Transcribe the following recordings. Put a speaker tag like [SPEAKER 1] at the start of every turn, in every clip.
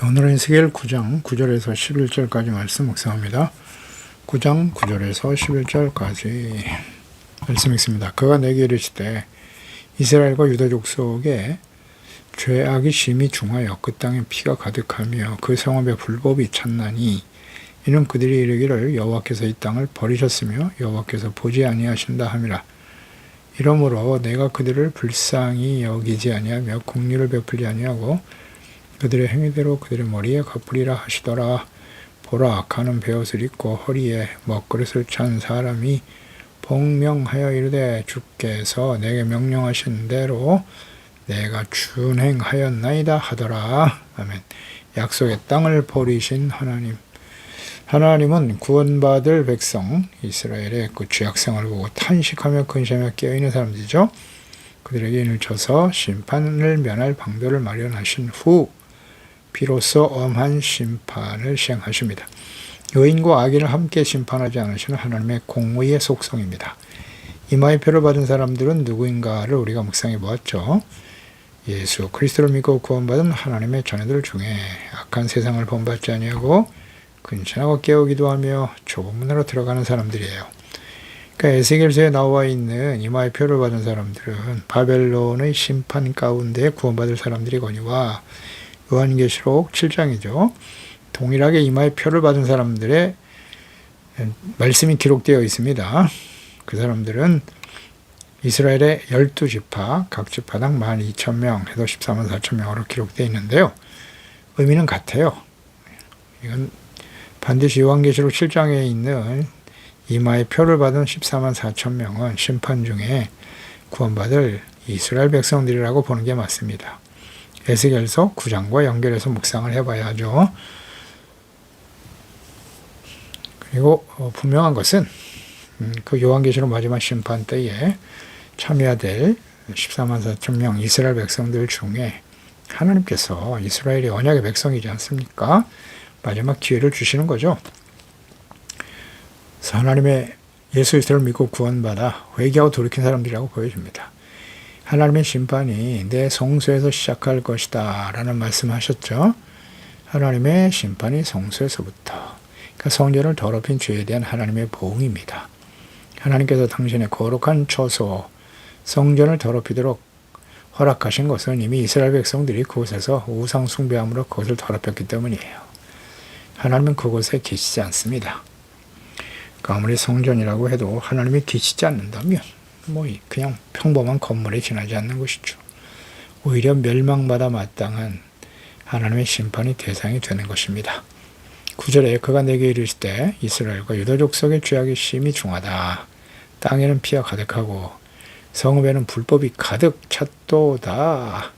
[SPEAKER 1] 오늘은 에스겔 9장 9절에서 11절까지 말씀 묵상합니다. 9장 9절에서 11절까지 말씀 읽습니다. 그가 내게 이르시되 이스라엘과 유다족 속에 죄악이 심히 중하여 그 땅에 피가 가득하며 그 성읍에 불법이 찼나니 이는 그들이 이르기를 여호와께서 이 땅을 버리셨으며 여호와께서 보지 아니하신다 함이라. 이러므로 내가 그들을 불쌍히 여기지 아니하며 공리를 베풀지 아니하고 그들의 행위대로 그들의 머리에 갚으리라 하시더라. 보라 가는 베옷을 입고 허리에 먹그릇을 찬 사람이 복명하여 이르되 주께서 내게 명령하신 대로 내가 준행하였나이다 하더라. 아멘. 약속의 땅을 버리신 하나님. 하나님은 구원받을 백성 이스라엘의 그 죄악생활을 보고 탄식하며 근심하며 깨어있는 사람들이죠. 그들에게 인을 쳐서 심판을 면할 방도를 마련하신 후 비로소 엄한 심판을 시행하십니다. 여인과 아기를 함께 심판하지 않으시는 하나님의 공의의 속성입니다. 이마의 표를 받은 사람들은 누구인가를 우리가 묵상해 보았죠. 예수 그리스도를 믿고 구원받은 하나님의 자녀들 중에 악한 세상을 본받지 아니하고 근신하고 깨우기도 하며 좁은 문으로 들어가는 사람들이에요. 그러니까 에스겔서에 나와 있는 이마의 표를 받은 사람들은 바벨론의 심판 가운데 구원받을 사람들이거니와 요한계시록 7장이죠. 동일하게 이마의 표를 받은 사람들의 말씀이 기록되어 있습니다. 그 사람들은 이스라엘의 12지파, 각 지파당 12,000명, 해도 14만 4천 명으로 기록되어 있는데요. 의미는 같아요. 이건 반드시 요한계시록 7장에 있는 이마의 표를 받은 14만 4천 명은 심판 중에 구원받을 이스라엘 백성들이라고 보는 게 맞습니다. 에스겔서 9장과 연결해서 묵상을 해봐야죠. 그리고 어, 분명한 것은 음, 그 요한계시록 마지막 심판 때에 참여될 14만 4천 명 이스라엘 백성들 중에 하나님께서 이스라엘이 언약의 백성이지 않습니까? 마지막 기회를 주시는 거죠. 하나님의 예수 그리스도를 믿고 구원받아 회개하고 돌이킨 사람들이라고 보여줍니다. 하나님의 심판이 내 성소에서 시작할 것이다 라는 말씀하셨죠. 하나님의 심판이 성소에서부터 그러니까 성전을 더럽힌 죄에 대한 하나님의 보응입니다. 하나님께서 당신의 거룩한 처소 성전을 더럽히도록 허락하신 것은 이미 이스라엘 백성들이 그곳에서 우상 숭배함으로 그것을 더럽혔기 때문이에요. 하나님은 그곳에 계시지 않습니다. 그 아무리 성전이라고 해도 하나님이 계시지 않는다면 뭐 그냥 평범한 건물에 지나지 않는 것이죠. 오히려 멸망받아 마땅한 하나님의 심판이 대상이 되는 것입니다. 9절에 그가 내게 이르시되 이스라엘과 유다 족속의 죄악이 심히 중하다. 땅에는 피가 가득하고 성읍에는 불법이 가득 찼도다.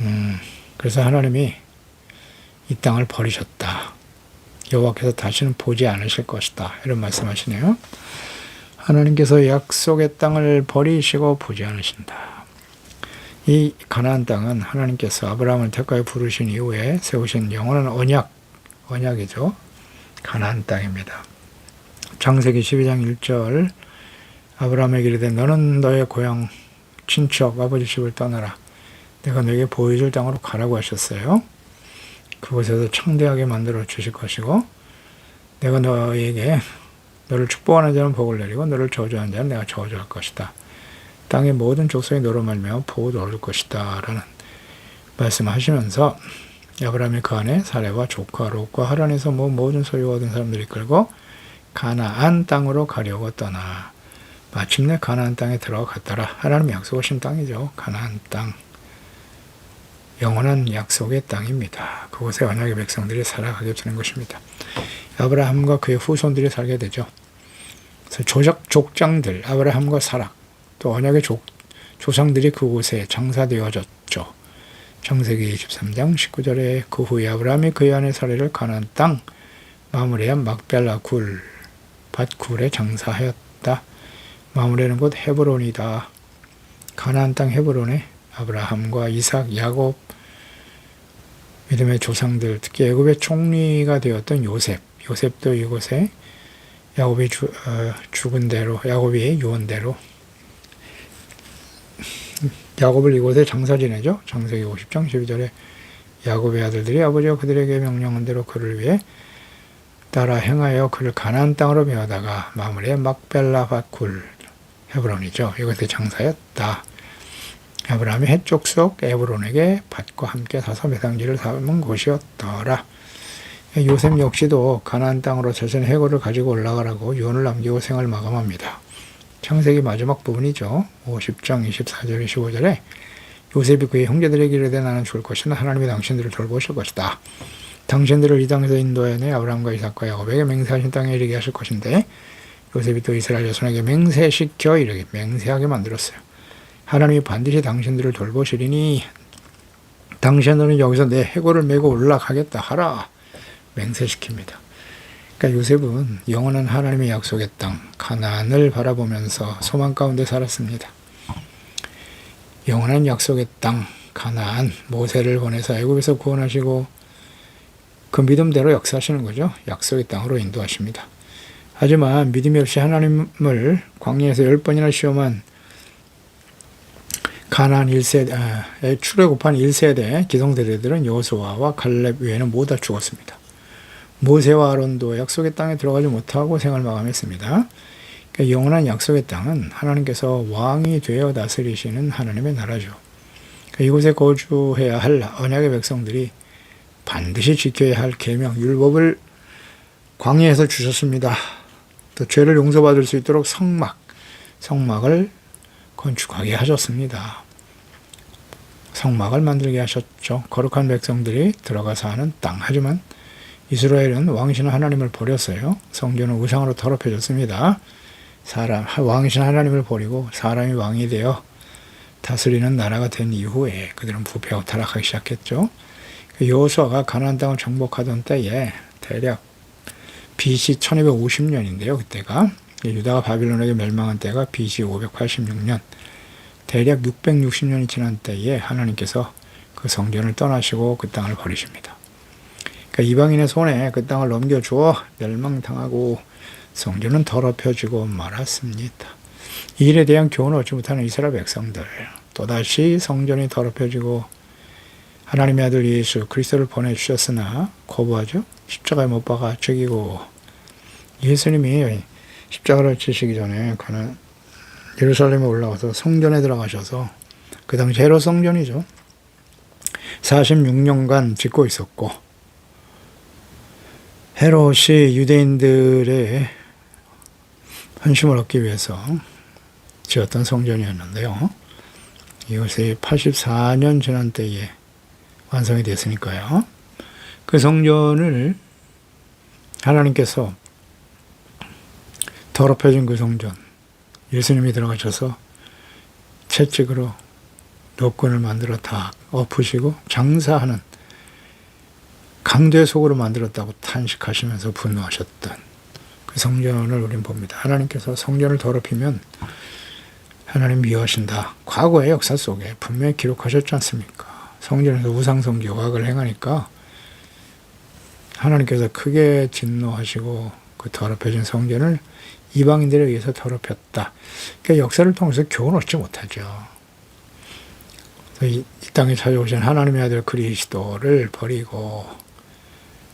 [SPEAKER 1] 음, 그래서 하나님이 이 땅을 버리셨다. 여호와께서 다시는 보지 않으실 것이다. 이런 말씀하시네요. 하나님께서 약속의 땅을 버리시고 보지 않으신다. 이 가나안 땅은 하나님께서 아브라함을 택하여 부르신 이후에 세우신 영원한 언약, 언약이죠. 가나안 땅입니다. 창세기 12장 1절 아브라함에게 이르되 너는 너의 고향 친척 아버지 집을 떠나라. 내가 너에게 보여줄 땅으로 가라고 하셨어요. 그곳에서 창대하게 만들어 주실 것이고 내가 너에게 너를 축복하는 자는 복을 내리고 너를 저주하는 자는 내가 저주할 것이다. 땅의 모든 족속이 너로 말미암아 복을 얻을 것이다. 라는 말씀하시면서 아브라함이 그 안에 사례와 조카 롯과 하란에서 뭐 모든 소유가 얻은 사람들이 끌고 가나안 땅으로 가려고 떠나 마침내 가나안 땅에 들어갔더라. 하나님 약속하신 땅이죠. 가나안 땅. 영원한 약속의 땅입니다. 그곳에 언약의 백성들이 살아가게 되는 것입니다. 아브라함과 그의 후손들이 살게 되죠. 그래서 조작 족장들 아브라함과 사락 또 언약의 족, 조상들이 그곳에 장사되어졌죠. 창세기 23장 19절에 그 후에 아브라함이 그의 아내 사례를 가나안 땅 마무리한 막벨라 굴 밭굴에 장사하였다. 마무리는 곧 헤브론이다. 가나안 땅 헤브론에 아브라함과 이삭, 야곱 믿음의 조상들 특히 애굽의 총리가 되었던 요셉 요셉도 이곳에 야곱이 주, 어, 죽은 대로 야곱이 유언 대로 야곱을 이곳에 장사 지내죠. 창세기 50장 12절에 야곱의 아들들이 아버지가 그들에게 명령한 대로 그를 위해 따라 행하여 그를 가나안 땅으로 메어다가 마무리에 막벨라 밭굴 헤브론이죠. 이것에 장사였다. 아브라함이 해쪽 속 에브론에게 밭과 함께 사서 매상지를 삼은 곳이었더라. 요셉 역시도 가나안 땅으로 자신의 해골을 가지고 올라가라고 유언을 남기고 생을 마감합니다. 창세기 마지막 부분이죠. 50장 24절 25절에 요셉이 그의 형제들에게 이르되 나는 죽을 것이나 하나님이 당신들을 돌보실 것이다. 당신들을 이 땅에서 인도해내 아브라함과 이삭과 야곱에게 맹세하신 땅에 이르게 하실 것인데 요셉이 또 이스라엘 자손에게 맹세시켜 이르게 맹세하게 만들었어요. 하나님이 반드시 당신들을 돌보시리니 당신들은 여기서 내 해골을 메고 올라가겠다 하라 맹세시킵니다. 그러니까 요셉은 영원한 하나님의 약속의 땅 가나안을 바라보면서 소망 가운데 살았습니다. 영원한 약속의 땅 가나안 모세를 보내서 애굽에서 구원하시고 그 믿음대로 역사하시는 거죠. 약속의 땅으로 인도하십니다. 하지만 믿음이 없이 하나님을 광야에서 열 번이나 시험한 가나안 1세대, 아, 출애굽한 1세대 기성세대들은 여호수아와 갈렙 외에는 모두 다 죽었습니다. 모세와 아론도 약속의 땅에 들어가지 못하고 생을 마감했습니다. 그러니까 영원한 약속의 땅은 하나님께서 왕이 되어 다스리시는 하나님의 나라죠. 그러니까 이곳에 거주해야 할 언약의 백성들이 반드시 지켜야 할 계명 율법을 광야에서 주셨습니다. 또 죄를 용서받을 수 있도록 성막, 성막을 건축하게 하셨습니다. 성막을 만들게 하셨죠. 거룩한 백성들이 들어가서 하는 땅. 하지만 이스라엘은 왕이신 하나님을 버렸어요. 성전은 우상으로 더럽혀졌습니다. 사람, 왕이신 하나님을 버리고 사람이 왕이 되어 다스리는 나라가 된 이후에 그들은 부패하고 타락하기 시작했죠. 여호수아가 가나안 땅을 정복하던 때에 대략 BC 1250년인데요. 그때가 유다가 바빌론에게 멸망한 때가 BC 586년 대략 660년이 지난 때에 하나님께서 그 성전을 떠나시고 그 땅을 버리십니다. 그러니까 이방인의 손에 그 땅을 넘겨주어 멸망당하고 성전은 더럽혀지고 말았습니다. 이 일에 대한 교훈을 얻지 못하는 이스라엘 백성들 또다시 성전이 더럽혀지고 하나님의 아들 예수 그리스도를 보내주셨으나 거부하죠. 십자가에 못 박아 죽이고 예수님이 십자가를 지시기 전에 그는 예루살렘에 올라가서 성전에 들어가셔서 그 당시 헤롯 성전이죠. 46년간 짓고 있었고 헤롯이 유대인들의 헌심을 얻기 위해서 지었던 성전이었는데요. 이것이 84년 지난 때에 완성이 됐으니까요. 그 성전을 하나님께서 더럽혀진 그 성전, 예수님이 들어가셔서 채찍으로 노끈을 만들어 다 엎으시고 장사하는 강대 속으로 만들었다고 탄식하시면서 분노하셨던 그 성전을 우린 봅니다. 하나님께서 성전을 더럽히면 하나님 미워하신다. 과거의 역사 속에 분명히 기록하셨지 않습니까? 성전에서 우상성기 과학을 행하니까 하나님께서 크게 진노하시고 그 더럽혀진 성전을 이방인들에 의해서 더럽혔다. 그러니까 역사를 통해서 교훈 얻지 못하죠. 이, 이 땅에 찾아오신 하나님의 아들 그리스도를 버리고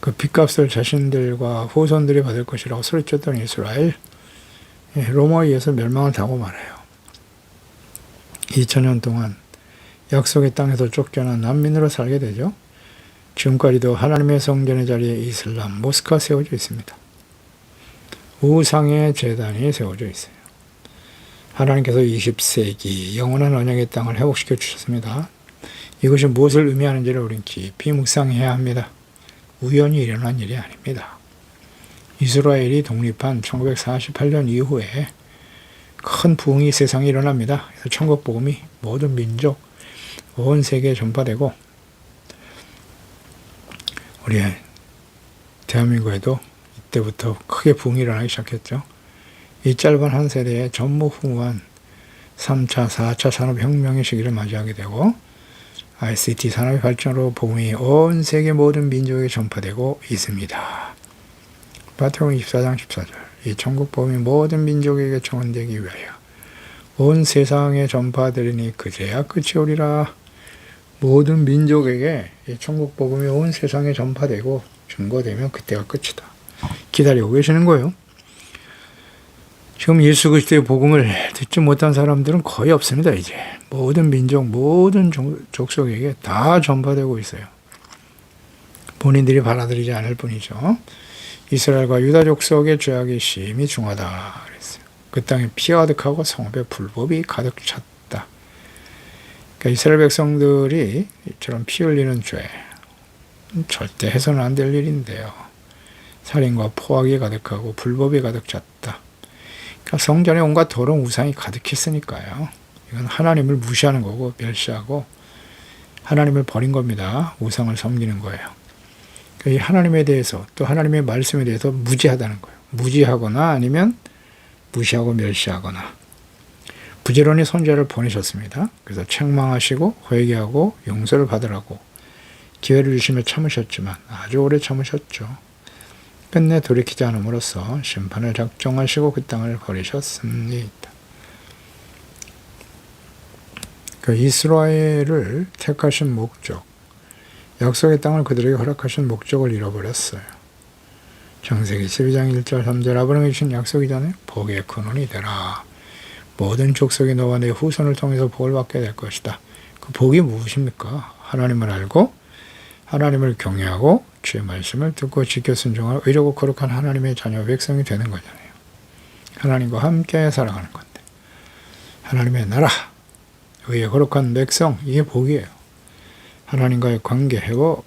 [SPEAKER 1] 그 빚값을 자신들과 후손들이 받을 것이라고 소리쳤던 이스라엘 예, 로마에 의해서 멸망을 당하고 말아요. 2000년 동안 약속의 땅에서 쫓겨난 난민으로 살게 되죠. 지금까지도 하나님의 성전의 자리에 이슬람, 모스크가 세워져 있습니다. 우상의 재단이 세워져 있어요. 하나님께서 20세기 영원한 언약의 땅을 회복시켜 주셨습니다. 이것이 무엇을 의미하는지를 우린 깊이 묵상해야 합니다. 우연히 일어난 일이 아닙니다. 이스라엘이 독립한 1948년 이후에 큰 부흥이 세상에 일어납니다. 그래서 천국 복음이 모든 민족, 온 세계에 전파되고 우리 대한민국에도 이때부터 크게 붕이 일어나기 시작했죠. 이 짧은 한 세대에 전무후무한 3차, 4차 산업혁명의 시기를 맞이하게 되고 ICT 산업의 발전으로 복음이 온 세계 모든 민족에 전파되고 있습니다. 마태복음 24장 14절 이 천국 복음이 모든 민족에게 청원되기 위하여 온 세상에 전파되리니 그제야 끝이 오리라 모든 민족에게 이 천국 복음이 온 세상에 전파되고 증거되면 그때가 끝이다. 기다리고 계시는 거예요. 지금 예수 그리스도의 복음을 듣지 못한 사람들은 거의 없습니다. 이제 모든 민족, 모든 종- 족속에게 다 전파되고 있어요. 본인들이 받아들이지 않을 뿐이죠. 이스라엘과 유다 족속의 죄악이 심히 중하다 그랬어요. 그 땅에 피가 가득하고 성읍에 불법이 가득 찼다. 그러니까 이스라엘 백성들이 이처럼 피 흘리는 죄 절대 해서는 안 될 일인데요. 살인과 포악이 가득하고 불법이 가득 찼다. 성전에 온갖 더러운 우상이 가득했으니까요. 이건 하나님을 무시하는 거고 멸시하고 하나님을 버린 겁니다. 우상을 섬기는 거예요. 그러니까 이 하나님에 대해서 또 하나님의 말씀에 대해서 무지하다는 거예요. 무지하거나 아니면 무시하고 멸시하거나 부지런히 선자를 보내셨습니다. 그래서 책망하시고 회개하고 용서를 받으라고 기회를 주시며 참으셨지만 아주 오래 참으셨죠. 끝내 돌이키지 않음으로써 심판을 작정하시고 그 땅을 버리셨습니다. 그 이스라엘을 택하신 목적, 약속의 땅을 그들에게 허락하신 목적을 잃어버렸어요. 창세기 12장 1절 3절 아브라함이 주신 약속이잖아요. 복의 근원이 되라. 모든 족속이 너와 내 후손을 통해서 복을 받게 될 것이다. 그 복이 무엇입니까? 하나님을 알고 하나님을 경외하고 주의 말씀을 듣고 지켜 순종하는 의롭고 거룩한 하나님의 자녀 백성이 되는 거잖아요. 하나님과 함께 살아가는 건데 하나님의 나라 의의 거룩한 백성 이게 복이에요. 하나님과의 관계 회복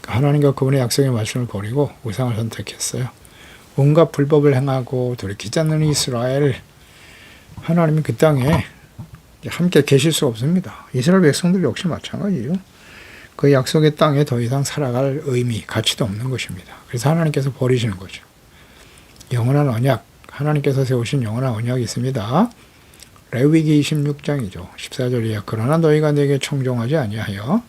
[SPEAKER 1] 그러니까 하나님과 그분의 약속의 말씀을 버리고 우상을 선택했어요. 온갖 불법을 행하고 돌이키지 않는 이스라엘 하나님이 그 땅에 함께 계실 수 없습니다. 이스라엘 백성들 역시 마찬가지죠. 그 약속의 땅에 더 이상 살아갈 의미, 가치도 없는 것입니다. 그래서 하나님께서 버리시는 거죠. 영원한 언약, 하나님께서 세우신 영원한 언약이 있습니다. 레위기 26장이죠. 14절 이하 그러나 너희가 내게 청종하지 아니하여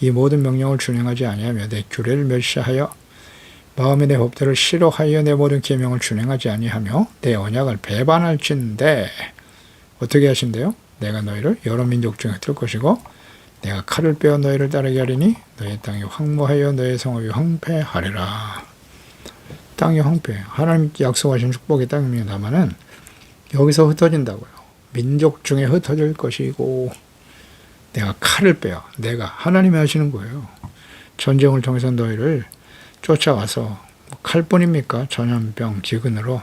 [SPEAKER 1] 이 모든 명령을 준행하지 아니하며 내 규례를 멸시하여 마음에 내 법대로 싫어하여 내 모든 계명을 준행하지 아니하며 내 언약을 배반할진대 어떻게 하신대요? 내가 너희를 여러 민족 중에 뜰 것이고 내가 칼을 빼어 너희를 따르게 하리니 너희 땅이 황무하여 너희 성읍이 황폐하리라. 땅이 황폐. 하나님 약속하신 축복의 땅입니다마는 여기서 흩어진다고요. 민족 중에 흩어질 것이고 내가 칼을 빼어 내가 하나님이 하시는 거예요. 전쟁을 통해서 너희를 쫓아가서 뭐 칼뿐입니까? 전염병 기근으로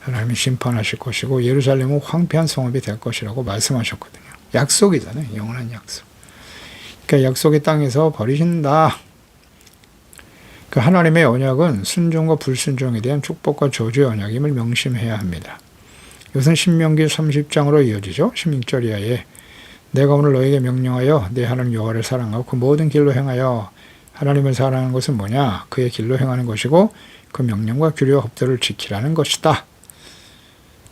[SPEAKER 1] 하나님이 심판하실 것이고 예루살렘은 황폐한 성읍이 될 것이라고 말씀하셨거든요. 약속이잖아요. 영원한 약속. 그러니까 약속의 땅에서 버리신다. 그 하나님의 언약은 순종과 불순종에 대한 축복과 저주의 언약임을 명심해야 합니다. 이것은 신명기 30장으로 이어지죠. 16절 이하에 내가 오늘 너에게 명령하여 내 하나님 여호와를 사랑하고 그 모든 길로 행하여 하나님을 사랑하는 것은 뭐냐? 그의 길로 행하는 것이고 그 명령과 규례와 법도를 지키라는 것이다.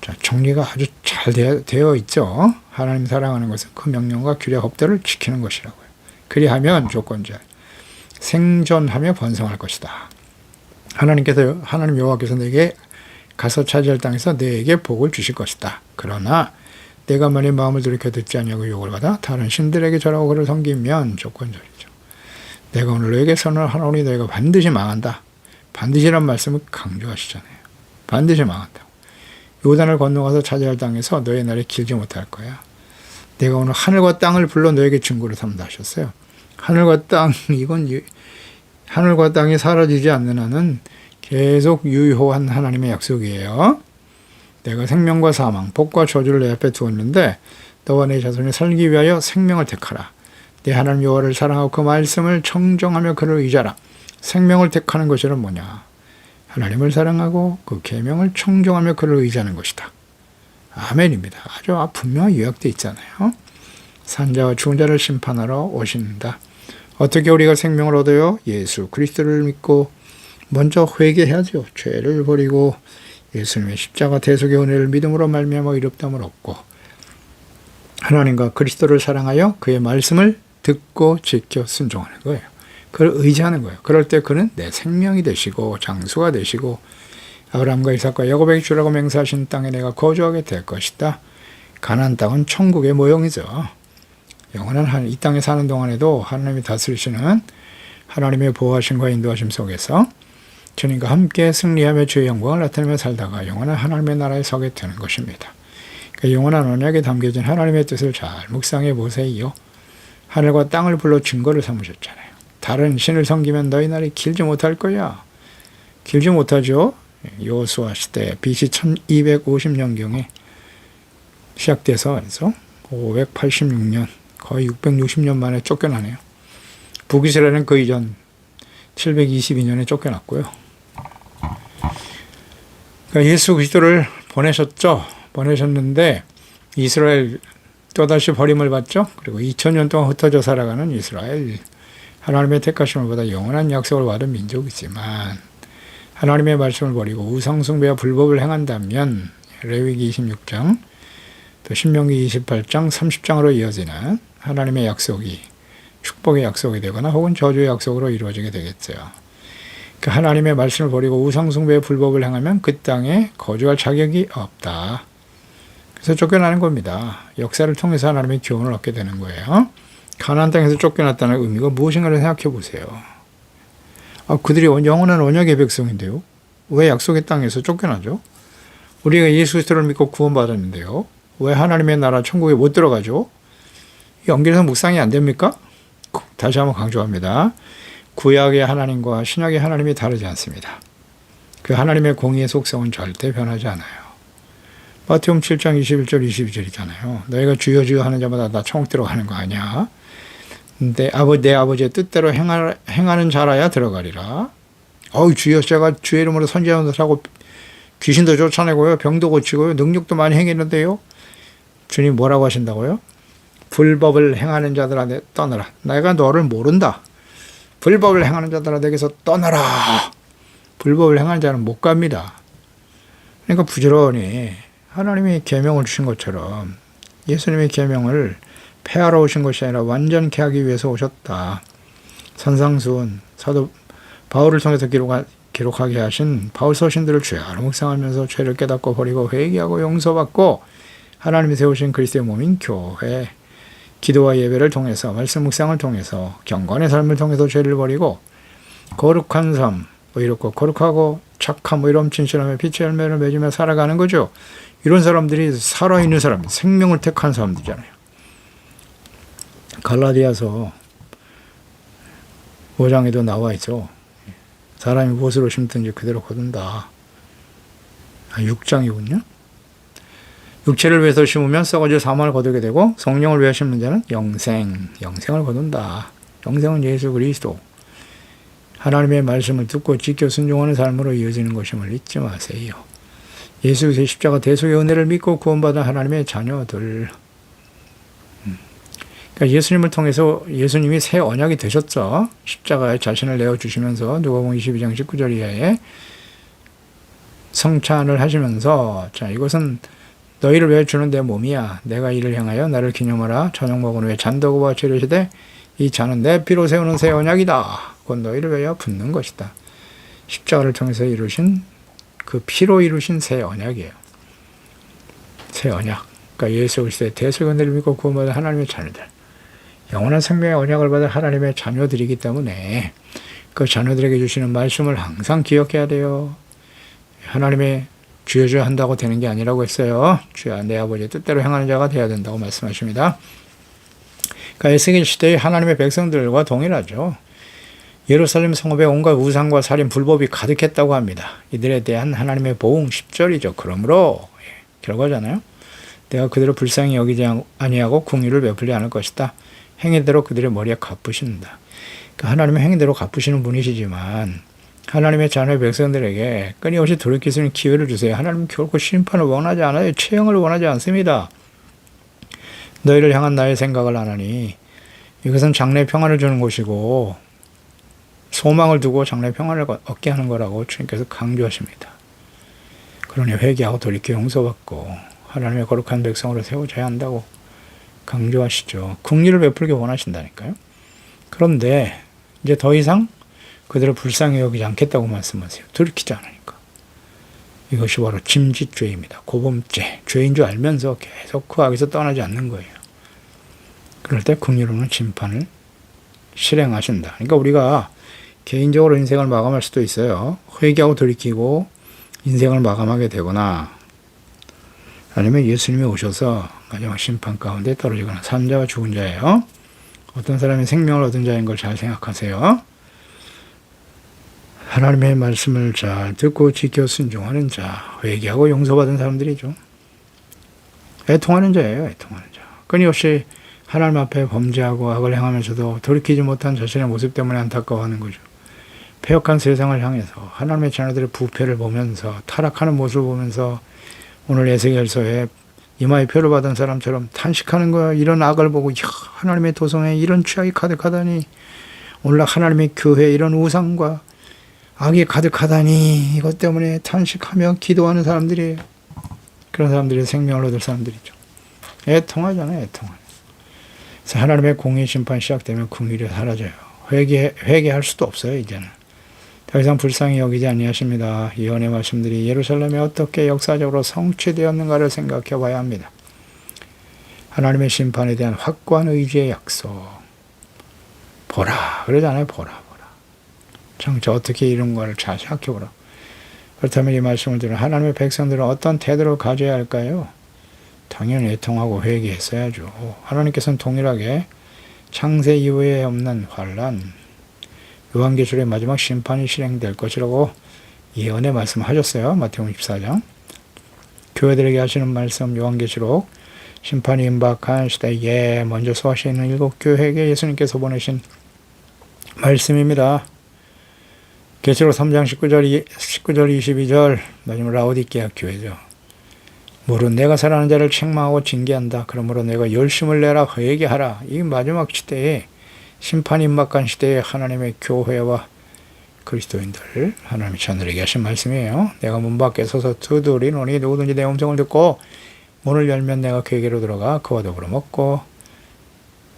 [SPEAKER 1] 자, 정리가 아주 잘 되어 있죠. 하나님 사랑하는 것은 그 명령과 규례 법도를 지키는 것이라고요. 그리하면 조건제 생존하며 번성할 것이다. 하나님께서 하나님 여호와께서 내게 가서 차지할 땅에서 내게 복을 주실 것이다. 그러나 내가 만일 마음을 돌이켜 듣지 아니하고 욕을 받아 다른 신들에게 절하고 그를 섬기면 조건절이죠. 내가 오늘 너에게 선을 하노니 너희가 반드시 망한다. 반드시란 말씀을 강조하시잖아요. 반드시 망한다. 요단을 건너가서 차지할 땅에서 너의 날이 길지 못할 거야. 내가 오늘 하늘과 땅을 불러 너에게 증거를 삼다 하셨어요. 하늘과 땅 이건 유- 하늘과 땅이 사라지지 않는 한은 계속 유효한 하나님의 약속이에요. 내가 생명과 사망, 복과 저주를 내 앞에 두었는데 너와 내 자손이 살기 위하여 생명을 택하라. 내 하나님 여호와를 사랑하고 그 말씀을 청정하며 그를 의자라. 생명을 택하는 것이란 뭐냐? 하나님을 사랑하고 그 계명을 청정하며 그를 의지하는 것이다. 아멘입니다. 아주 분명히 요약되어 있잖아요. 산자와 죽은 자를 심판하러 오신다. 어떻게 우리가 생명을 얻어요? 예수 그리스도를 믿고 먼저 회개해야죠. 죄를 버리고 예수님의 십자가 대속의 은혜를 믿음으로 말미암아 이롭담을 얻고 하나님과 그리스도를 사랑하여 그의 말씀을 듣고 지켜 순종하는 거예요. 그를 의지하는 거예요. 그럴 때 그는 내 생명이 되시고 장수가 되시고 아브라함과 이삭과 야곱에게 주라고 맹세하신 땅에 내가 거주하게 될 것이다. 가나안 땅은 천국의 모형이죠. 영원한 한, 이 땅에 사는 동안에도 하나님이 다스리시는 하나님의 보호하심과 인도하심 속에서 주님과 함께 승리하며 주의 영광을 나타내며 살다가 영원한 하나님의 나라에 서게 되는 것입니다. 그 영원한 언약에 담겨진 하나님의 뜻을 잘 묵상해 보세요. 하늘과 땅을 불러 증거를 삼으셨잖아요. 다른 신을 섬기면 너희 날이 길지 못할 거야. 길지 못하죠. 요수아 시대 BC 1250년경에 시작돼서 그래서 586년 거의 660년 만에 쫓겨나네요. 북이스라엘은 그 이전 722년에 쫓겨났고요. 그러니까 예수 그리스도를 보내셨죠. 보내셨는데 이스라엘 또다시 버림을 받죠. 그리고 2000년 동안 흩어져 살아가는 이스라엘 하나님의 택하심을 보다 영원한 약속을 받은 민족이지만 하나님의 말씀을 버리고 우상숭배와 불법을 행한다면 레위기 26장 또 신명기 28장 30장으로 이어지는 하나님의 약속이 축복의 약속이 되거나 혹은 저주의 약속으로 이루어지게 되겠죠. 그 하나님의 말씀을 버리고 우상숭배의 불법을 행하면 그 땅에 거주할 자격이 없다. 그래서 쫓겨나는 겁니다. 역사를 통해서 하나님의 교훈을 얻게 되는 거예요. 가나안 땅에서 쫓겨났다는 의미가 무엇인가를 생각해 보세요. 아, 그들이 영원한 언약의 백성인데요. 왜 약속의 땅에서 쫓겨나죠? 우리가 예수 그리스도를 믿고 구원받았는데요. 왜 하나님의 나라 천국에 못 들어가죠? 연결해서 묵상이 안 됩니까? 다시 한번 강조합니다. 구약의 하나님과 신약의 하나님이 다르지 않습니다. 그 하나님의 공의의 속성은 절대 변하지 않아요. 마태음 7장 21절 22절이잖아요. 너희가 주여 주여 하는 자마다 다 천국 들어가는 거 아니야? 내, 아버, 내 아버지의 뜻대로 행하, 행하는 자라야 들어가리라. 어우 주여 제가 주의 이름으로 선지하는 하고 귀신도 쫓아내고요. 병도 고치고요. 능력도 많이 행했는데요. 주님 뭐라고 하신다고요? 불법을 행하는 자들아 떠나라. 내가 너를 모른다. 불법을 행하는 자들아 내게서 떠나라. 불법을 행하는 자는 못 갑니다. 그러니까 부지런히 하나님이 계명을 주신 것처럼 예수님의 계명을 폐하러 오신 것이 아니라 완전케 하기 위해서 오셨다. 선상수훈 사도 바울을 통해서 기록하, 기록하게 하신 바울 서신들을 죄하로 묵상하면서 죄를 깨닫고 버리고 회개하고 용서받고 하나님이 세우신 그리스도의 몸인 교회 기도와 예배를 통해서 말씀 묵상을 통해서 경건의 삶을 통해서 죄를 버리고 거룩한 삶, 뭐 이렇고 거룩하고 착함, 뭐 이런 진실함의 빛의 열매를 맺으며 살아가는 거죠. 이런 사람들이 살아있는 사람, 생명을 택한 사람들이잖아요. 갈라디아서 5장에도 나와 있죠. 사람이 무엇으로 심든지 그대로 거둔다. 아, 6장이군요. 육체를 위해서 심으면 썩어질 사망을 거두게 되고 성령을 위해 심는 자는 영생, 영생을 거둔다. 영생은 예수 그리스도. 하나님의 말씀을 듣고 지켜 순종하는 삶으로 이어지는 것임을 잊지 마세요. 예수 의 십자가 대속의 은혜를 믿고 구원받은 하나님의 자녀들. 음. 그러니까 예수님을 통해서 예수님이 새 언약이 되셨죠. 십자가에 자신을 내어주시면서 누가복음 22장 19절 이하에 성찬을 하시면서 자 이것은 너희를 왜 주는 내 몸이야. 내가 이를 향하여 나를 기념하라. 저녁 먹은 후에 잔도구와 치르시되 이 잔은 내 피로 세우는 새 언약이다. 곧 너희를 위하여 붓는 것이다. 십자가를 통해서 이루신 그 피로 이루신 새 언약이에요. 새 언약. 그러니까 예수 그리스도의 대속은혜를 믿고 구원받은 하나님의 자녀들. 영원한 생명의 언약을 받은 하나님의 자녀들이기 때문에 그 자녀들에게 주시는 말씀을 항상 기억해야 돼요. 하나님의 주여 주여 한다고 되는 게 아니라고 했어요. 주여 내 아버지의 뜻대로 행하는 자가 되어야 된다고 말씀하십니다. 그러니까 에스겔 시대의 하나님의 백성들과 동일하죠. 예루살렘 성읍에 온갖 우상과 살인 불법이 가득했다고 합니다. 이들에 대한 하나님의 보응 10절이죠. 그러므로 예, 결과잖아요. 내가 그들을 불쌍히 여기지 아니하고 궁유를 베풀지 않을 것이다. 행위대로 그들의 머리에 갚으신다. 그러니까 하나님의 행위대로 갚으시는 분이시지만 하나님의 자녀의 백성들에게 끊임없이 돌이킬 수 있는 기회를 주세요. 하나님은 결코 심판을 원하지 않아요. 체형을 원하지 않습니다. 너희를 향한 나의 생각을 하나니 이것은 장래 평안을 주는 곳이고 소망을 두고 장래 평안을 얻게 하는 거라고 주님께서 강조하십니다. 그러니 회개하고 돌이켜 용서받고 하나님의 거룩한 백성으로 세워져야 한다고 강조하시죠. 국리를 베풀기 원하신다니까요. 그런데 이제 더 이상 그들을 불쌍히 여기지 않겠다고 말씀하세요. 들키지 않으니까. 이것이 바로 짐짓죄입니다. 고범죄. 죄인 줄 알면서 계속 그 악에서 떠나지 않는 거예요. 그럴 때 긍휼로는 심판을 실행하신다. 그러니까 우리가 개인적으로 인생을 마감할 수도 있어요. 회개하고 돌이키고 인생을 마감하게 되거나 아니면 예수님이 오셔서 마지막 심판 가운데 떨어지거나 산 자와 죽은 자예요. 어떤 사람이 생명을 얻은 자인 걸 잘 생각하세요. 하나님의 말씀을 잘 듣고 지켜 순종하는 자, 회개하고 용서받은 사람들이죠. 애통하는 자예요, 애통하는 자. 끊임없이 하나님 앞에 범죄하고 악을 행하면서도 돌이키지 못한 자신의 모습 때문에 안타까워하는 거죠. 폐역한 세상을 향해서 하나님의 자녀들의 부패를 보면서 타락하는 모습을 보면서 오늘 에스겔서에 이마에 표를 받은 사람처럼 탄식하는 거야. 이런 악을 보고 야, 하나님의 도성에 이런 취악이 가득하다니 오늘 하나님의 교회에 이런 우상과 악이 가득하다니 이것 때문에 탄식하며 기도하는 사람들이에요. 그런 사람들이 생명을 얻을 사람들이죠. 애통하잖아요. 애통하죠. 그래서 하나님의 공의 심판 시작되면 궁일이 사라져요. 회개 회개할 수도 없어요 이제는. 더 이상 불쌍히 여기지 아니하십니다. 예언의 말씀들이 예루살렘에 어떻게 역사적으로 성취되었는가를 생각해 봐야 합니다. 하나님의 심판에 대한 확고한 의지의 약속. 보라 그러잖아요. 보라 보라. 정저 어떻게 이런 걸잘 생각해 보라. 그렇다면 이 말씀을 들은 하나님의 백성들은 어떤 태도를 가져야 할까요? 당연히 애통하고 회개했어야죠. 하나님께서는 동일하게 창세 이후에 없는 환란, 요한계시록의 마지막 심판이 실행될 것이라고 예언의 말씀하셨어요. 마태복음 14장. 교회들에게 하시는 말씀 요한계시록 심판이 임박한 시대에 먼저 소하시는 일곱 교회에게 예수님께서 보내신 말씀입니다. 계시록 3장 19절, 19절 22절 마지막 라오디게아 교회죠. 물은 내가 사랑하는 자를 책망하고 징계한다. 그러므로 내가 열심을 내라 회개하라. 이 마지막 시대에 심판 임박한 시대에 하나님의 교회와 그리스도인들 하나님의 자녀에게 하신 말씀이에요. 내가 문 밖에 서서 두드리노니 누구든지 내 음성을 듣고 문을 열면 내가 그에게로 들어가 그와 더불어 먹고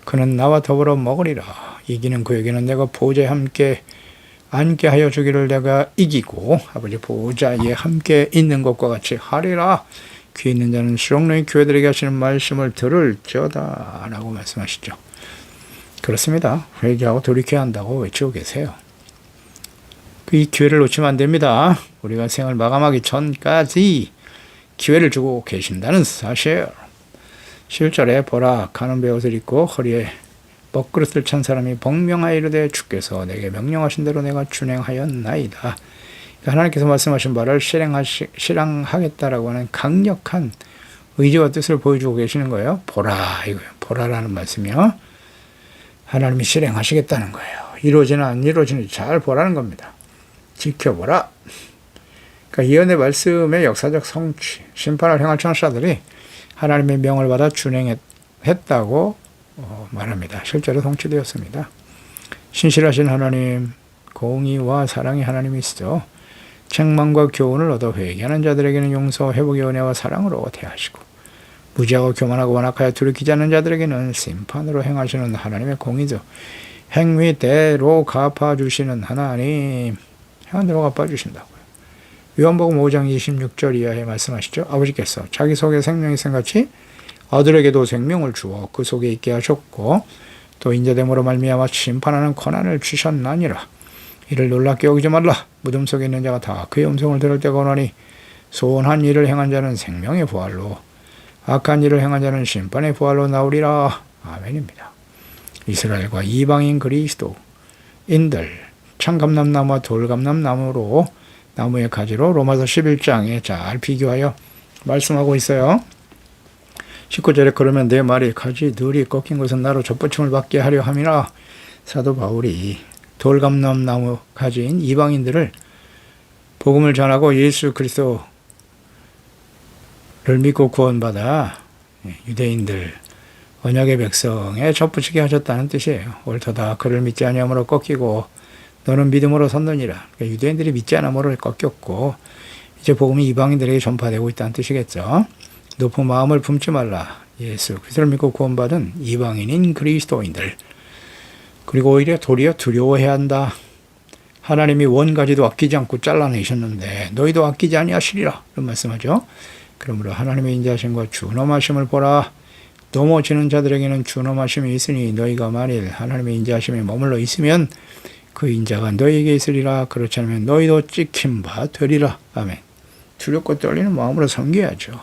[SPEAKER 1] 그는 나와 더불어 먹으리라. 이기는 그에게는 내가 보좌에 함께 앉게 하여 주기를 내가 이기고 아버지 보좌에 함께 있는 것과 같이 하리라. 귀 있는 자는 수령의 교회들에게 하시는 말씀을 들을지어다 라고 말씀하시죠. 그렇습니다. 회개하고 돌이켜야 한다고 외치고 계세요. 그이 기회를 놓치면 안 됩니다. 우리가 생을 마감하기 전까지 기회를 주고 계신다는 사실. 7절에 보라 가는 배옷을 입고 허리에 먹그릇을 찬 사람이 복명하여 이르되 주께서 내게 명령하신 대로 내가 준행하였나이다. 그러니까 하나님께서 말씀하신 바를 실행하시, 실행하겠다라고 하는 강력한 의지와 뜻을 보여주고 계시는 거예요. 보라 이거예요. 보라라는 말씀이요. 하나님이 실행하시겠다는 거예요. 이루어지나 안 이루어지는지 잘 보라는 겁니다. 지켜보라. 그러니까 예언의 말씀의 역사적 성취, 심판을 행할 천사들이 하나님의 명을 받아 준행했다고 어, 말합니다. 실제로 성취되었습니다. 신실하신 하나님, 공의와 사랑의 하나님이시죠. 책망과 교훈을 얻어 회개하는 자들에게는 용서, 회복의 은혜와 사랑으로 대하시고 무지하고 교만하고 완악하여 않는 자들에게는 심판으로 행하시는 하나님의 공의죠. 행위대로 갚아주시는 하나님, 행한 대로 갚아주신다고요. 요한복음 5장 26절 이하에 말씀하시죠. 아버지께서 자기 속에 생명이 생같이 아들에게도 생명을 주어 그 속에 있게 하셨고 또 인자됨으로 말미암아 심판하는 권한을 주셨나니라. 이를 놀랍게 여기지 말라. 무덤 속에 있는 자가 다 그의 음성을 들을 때가 오나니 소원한 일을 행한 자는 생명의 부활로 악한 일을 행한 자는 심판의 부활로 나오리라. 아멘입니다. 이스라엘과 이방인 그리스도인들 참감람나무와 돌감람나무로 나무의 가지로 로마서 11장에 잘 비교하여 말씀하고 있어요. 19절에 그러면 내 말이 가지 들이 꺾인 것은 나로 젖붙임을 받게 하려 함이라 사도 바울이 돌감람 나무 가지인 이방인들을 복음을 전하고 예수 그리스도 를 믿고 구원받아 유대인들 언약의 백성에 젖붙이게 하셨다는 뜻이에요. 옳도다 그를 믿지 아니함으로 꺾이고 너는 믿음으로 섰느니라. 그러니까 유대인들이 믿지 않음으로 꺾였고 이제 복음이 이방인들에게 전파되고 있다는 뜻이겠죠. 높은 마음을 품지 말라. 예수 그리스도를 믿고 구원받은 이방인인 그리스도인들. 그리고 오히려 도리어 두려워해야 한다. 하나님이 원가지도 아끼지 않고 잘라내셨는데 너희도 아끼지 아니하시리라. 이런 말씀하죠. 그러므로 하나님의 인자하심과 준엄하심을 보라. 넘어지는 자들에게는 준엄하심이 있으니 너희가 만일 하나님의 인자하심에 머물러 있으면 그 인자가 너희에게 있으리라. 그렇지 않으면 너희도 찍힌 바 되리라. 아멘. 두렵고 떨리는 마음으로 섬겨야죠.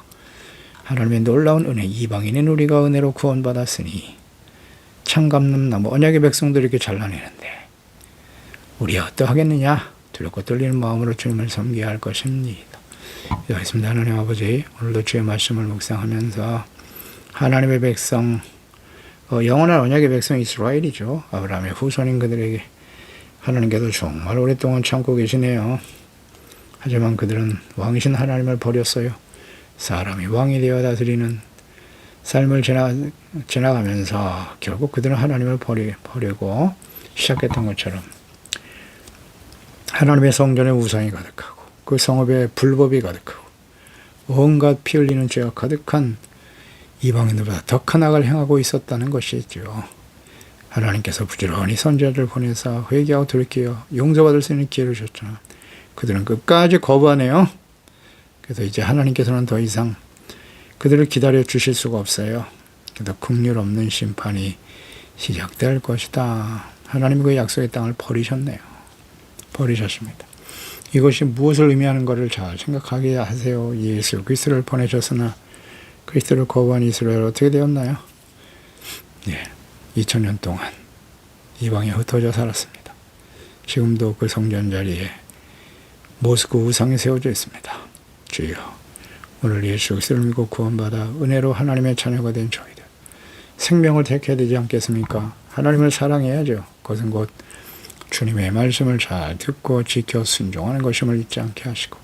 [SPEAKER 1] 하나님의 놀라운 은혜 이방인인 우리가 은혜로 구원받았으니 창감는 나무 언약의 백성들이 이렇게 잘라내는데 우리 어떠하겠느냐? 두렵고 떨리는 마음으로 주님을 섬겨야 할 것입니다 기도하겠습니다. 하나님 아버지 오늘도 주의 말씀을 묵상하면서 하나님의 백성 어, 영원한 언약의 백성 이스라엘이죠. 아브라함의 후손인 그들에게 하나님께서 정말 오랫동안 참고 계시네요. 하지만 그들은 왕이신 하나님을 버렸어요. 사람이 왕이 되어 다스리는 삶을 지나, 지나가면서 결국 그들은 하나님을 버리, 버리고 시작했던 것처럼 하나님의 성전에 우상이 가득하고 그 성읍에 불법이 가득하고 온갖 피 흘리는 죄가 가득한 이방인들보다 더 큰 악을 행하고 있었다는 것이죠. 하나님께서 부지런히 선지자를 보내서 회개하고 돌이켜 용서받을 수 있는 기회를 주셨잖아. 그들은 끝까지 거부하네요. 그래서 이제 하나님께서는 더 이상 그들을 기다려 주실 수가 없어요. 그래서 국률 없는 심판이 시작될 것이다. 하나님이 그 약속의 땅을 버리셨네요. 버리셨습니다. 이것이 무엇을 의미하는 것을 잘 생각하게 하세요. 예수 그리스도를 보내셨으나 그리스도를 거부한 이스라엘 어떻게 되었나요? 네, 2000년 동안 이방에 흩어져 살았습니다. 지금도 그 성전 자리에 모스크 우상이 세워져 있습니다. 주여, 오늘 예수 그리스도를 믿고 구원받아 은혜로 하나님의 자녀가 된 저희들 생명을 택해야 되지 않겠습니까? 하나님을 사랑해야죠. 그것은 곧 주님의 말씀을 잘 듣고 지켜 순종하는 것임을 잊지 않게 하시고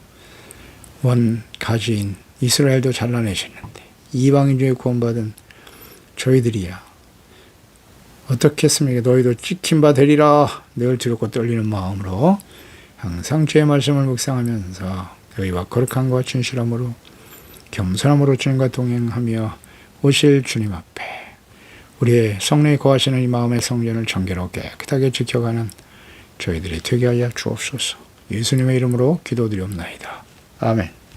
[SPEAKER 1] 원 가지인 이스라엘도 잘라내시는데 이방인 중에 구원받은 저희들이야 어떻겠습니까? 너희도 찍힌 바 되리라 늘 두렵고 떨리는 마음으로 항상 주의 말씀을 묵상하면서 너희와 거룩함과 진실함으로 겸손함으로 주님과 동행하며 오실 주님 앞에 우리의 성령이 거하시는 이 마음의 성전을 정결하고 깨끗하게 지켜가는 저희들이 되게 하여 주옵소서. 예수님의 이름으로 기도드리옵나이다. 아멘.